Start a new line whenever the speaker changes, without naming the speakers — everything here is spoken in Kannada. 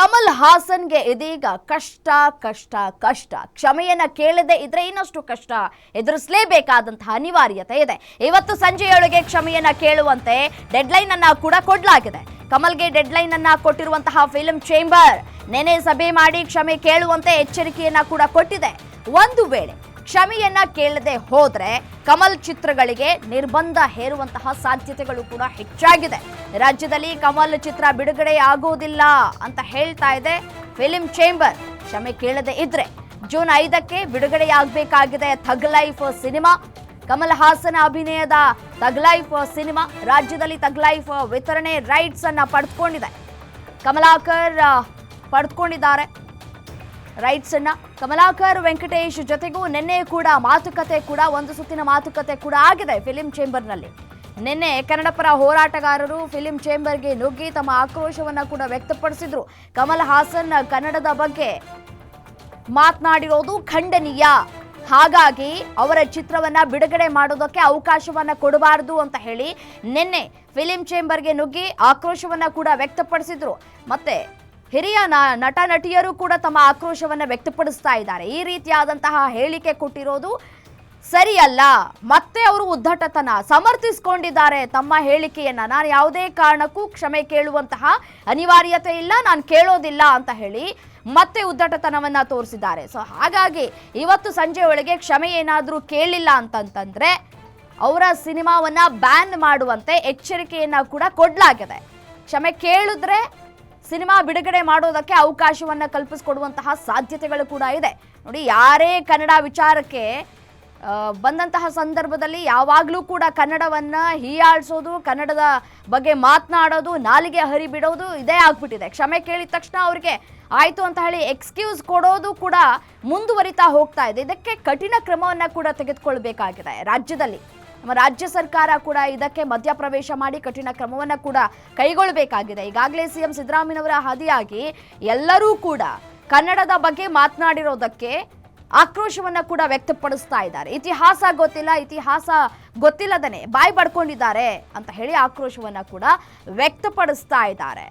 ಕಮಲ್ ಹಾಸನ್ಗೆ ಇದೀಗ ಕಷ್ಟ ಕಷ್ಟ ಕಷ್ಟ. ಕ್ಷಮೆಯನ್ನ ಕೇಳದೆ ಇದ್ರೆ ಇನ್ನಷ್ಟು ಕಷ್ಟ. ಎದುರಿಸಲೇಬೇಕಾದಂತಹ ಅನಿವಾರ್ಯತೆ ಇದೆ. ಇವತ್ತು ಸಂಜೆಯೊಳಗೆ ಕ್ಷಮೆಯನ್ನ ಕೇಳುವಂತೆ ಡೆಡ್ಲೈನ್ ಅನ್ನ ಕೂಡ ಕೊಡಲಾಗಿದೆ. ಕಮಲ್ಗೆ ಡೆಡ್ಲೈನ್ ಅನ್ನ ಕೊಟ್ಟಿರುವಂತಹ ಫಿಲ್ಮ್ ಚೇಂಬರ್ ನೆನೆ ಸಭೆ ಮಾಡಿ ಕ್ಷಮೆ ಕೇಳುವಂತೆ ಎಚ್ಚರಿಕೆಯನ್ನ ಕೂಡ ಕೊಟ್ಟಿದೆ. ಒಂದು ವೇಳೆ ಕ್ಷಮೆಯನ್ನ ಕೇಳದೆ ಹೋದ್ರೆ ಕಮಲ್ ಚಿತ್ರಗಳಿಗೆ ನಿರ್ಬಂಧ ಹೇರುವಂತಹ ಸಾಧ್ಯತೆಗಳು ಕೂಡ ಹೆಚ್ಚಾಗಿದೆ. ರಾಜ್ಯದಲ್ಲಿ ಕಮಲ್ ಚಿತ್ರ ಬಿಡುಗಡೆ ಆಗುವುದಿಲ್ಲ ಅಂತ ಹೇಳ್ತಾ ಇದೆ ಫಿಲಿಂ ಚೇಂಬರ್. ಕ್ಷಮೆ ಕೇಳದೆ ಇದ್ರೆ ಜೂನ್ ಐದಕ್ಕೆ ಬಿಡುಗಡೆಯಾಗಬೇಕಾಗಿದೆ ಥಗ್ ಲೈಫ್ ಸಿನಿಮಾ. ಕಮಲ್ ಹಾಸನ್ ಅಭಿನಯದ ತಗ್ ಲೈಫ್ ಸಿನಿಮಾ. ರಾಜ್ಯದಲ್ಲಿ ಥಗ್ ಲೈಫ್ ವಿತರಣೆ ರೈಟ್ಸ್ ಅನ್ನ ಪಡೆದುಕೊಂಡಿದೆ ಕಮಲಾಕರ್ ಪಡೆದುಕೊಂಡಿದ್ದಾರೆ ರೈಟ್ಸ್ ಅನ್ನ. ಕಮಲಾಕರ್ ವೆಂಕಟೇಶ್ ಜೊತೆಗೂ ನಿನ್ನೆ ಕೂಡ ಮಾತುಕತೆ ಕೂಡ, ಒಂದು ಸುತ್ತಿನ ಮಾತುಕತೆ ಕೂಡ ಆಗಿದೆ ಫಿಲಿಂ ಚೇಂಬರ್ನಲ್ಲಿ. ನಿನ್ನೆ ಕನ್ನಡ ಪರ ಹೋರಾಟಗಾರರು ಫಿಲಿಂ ಚೇಂಬರ್ಗೆ ನುಗ್ಗಿ ತಮ್ಮ ಆಕ್ರೋಶವನ್ನ ಕೂಡ ವ್ಯಕ್ತಪಡಿಸಿದ್ರು. ಕಮಲ್ ಹಾಸನ್ ಕನ್ನಡದ ಬಗ್ಗೆ ಮಾತನಾಡಿರೋದು ಖಂಡನೀಯ. ಹಾಗಾಗಿ ಅವರ ಚಿತ್ರವನ್ನ ಬಿಡುಗಡೆ ಮಾಡೋದಕ್ಕೆ ಅವಕಾಶವನ್ನ ಕೊಡಬಾರದು ಅಂತ ಹೇಳಿ ನಿನ್ನೆ ಫಿಲಿಂ ಚೇಂಬರ್ಗೆ ನುಗ್ಗಿ ಆಕ್ರೋಶವನ್ನ ಕೂಡ ವ್ಯಕ್ತಪಡಿಸಿದ್ರು. ಮತ್ತೆ ಹಿರಿಯ ನಟ ನಟಿಯರು ಕೂಡ ತಮ್ಮ ಆಕ್ರೋಶವನ್ನು ವ್ಯಕ್ತಪಡಿಸ್ತಾ ಇದ್ದಾರೆ. ಈ ರೀತಿಯಾದಂತಹ ಹೇಳಿಕೆ ಕೊಟ್ಟಿರೋದು ಸರಿಯಲ್ಲ, ಮತ್ತೆ ಅವರು ಉದ್ದಟತನ ಸಮರ್ಥಿಸಿಕೊಂಡಿದ್ದಾರೆ ತಮ್ಮ ಹೇಳಿಕೆಯನ್ನ. ನಾನು ಯಾವುದೇ ಕಾರಣಕ್ಕೂ ಕ್ಷಮೆ ಕೇಳುವಂತಹ ಅನಿವಾರ್ಯತೆ ಇಲ್ಲ, ನಾನು ಕೇಳೋದಿಲ್ಲ ಅಂತ ಹೇಳಿ ಮತ್ತೆ ಉದ್ದಟತನವನ್ನ ತೋರಿಸಿದ್ದಾರೆ. ಸೊ ಹಾಗಾಗಿ ಇವತ್ತು ಸಂಜೆ ಒಳಗೆ ಕ್ಷಮೆ ಏನಾದರೂ ಕೇಳಿಲ್ಲ ಅಂತಂತಂದ್ರೆ ಅವರ ಸಿನಿಮಾವನ್ನ ಬ್ಯಾನ್ ಮಾಡುವಂತೆ ಎಚ್ಚರಿಕೆಯನ್ನ ಕೂಡ ಕೊಡಲಾಗಿದೆ. ಕ್ಷಮೆ ಕೇಳಿದ್ರೆ ಸಿನಿಮಾ ಬಿಡುಗಡೆ ಮಾಡೋದಕ್ಕೆ ಅವಕಾಶವನ್ನ ಕಲ್ಪಿಸಿಕೊಡುವಂತಹ ಸಾಧ್ಯತೆಗಳು ಕೂಡ ಇದೆ. ನೋಡಿ, ಯಾರೇ ಕನ್ನಡ ವಿಚಾರಕ್ಕೆ ಬಂದಂತಹ ಸಂದರ್ಭದಲ್ಲಿ ಯಾವಾಗಲೂ ಕೂಡ ಕನ್ನಡವನ್ನ ಹೀಯಾಳಿಸೋದು, ಕನ್ನಡದ ಬಗ್ಗೆ ಮಾತನಾಡೋದು, ನಾಲಿಗೆ ಹರಿಬಿಡೋದು ಇದೇ ಆಗ್ಬಿಟ್ಟಿದೆ. ಕ್ಷಮೆ ಕೇಳಿದ ತಕ್ಷಣ ಅವರಿಗೆ ಆಯ್ತು ಅಂತ ಹೇಳಿ ಎಕ್ಸ್ಕ್ಯೂಸ್ ಕೊಡೋದು ಕೂಡ ಮುಂದುವರಿತಾ ಹೋಗ್ತಾ ಇದೆ. ಇದಕ್ಕೆ ಕಠಿಣ ಕ್ರಮವನ್ನ ಕೂಡ ತೆಗೆದುಕೊಳ್ಬೇಕಾಗಿದೆ ರಾಜ್ಯದಲ್ಲಿ. ನಮ್ಮ ರಾಜ್ಯ ಸರ್ಕಾರ ಕೂಡ ಇದಕ್ಕೆ ಮಧ್ಯಪ್ರವೇಶ ಮಾಡಿ ಕಠಿಣ ಕ್ರಮವನ್ನು ಕೂಡ ಕೈಗೊಳ್ಳಬೇಕಾಗಿದೆ. ಈಗಾಗಲೇ ಸಿಎಂ ಸಿದ್ದರಾಮಯ್ಯನವರ ಹಾದಿಯಾಗಿ ಎಲ್ಲರೂ ಕೂಡ ಕನ್ನಡದ ಬಗ್ಗೆ ಮಾತನಾಡಿರೋದಕ್ಕೆ ಆಕ್ರೋಶವನ್ನ ಕೂಡ ವ್ಯಕ್ತಪಡಿಸ್ತಾ ಇದ್ದಾರೆ. ಇತಿಹಾಸ ಗೊತ್ತಿಲ್ಲ, ಇತಿಹಾಸ ಗೊತ್ತಿಲ್ಲದನೆ ಬಾಯಿ ಪಡ್ಕೊಂಡಿದ್ದಾರೆ ಅಂತ ಹೇಳಿ ಆಕ್ರೋಶವನ್ನ ಕೂಡ ವ್ಯಕ್ತಪಡಿಸ್ತಾ ಇದ್ದಾರೆ.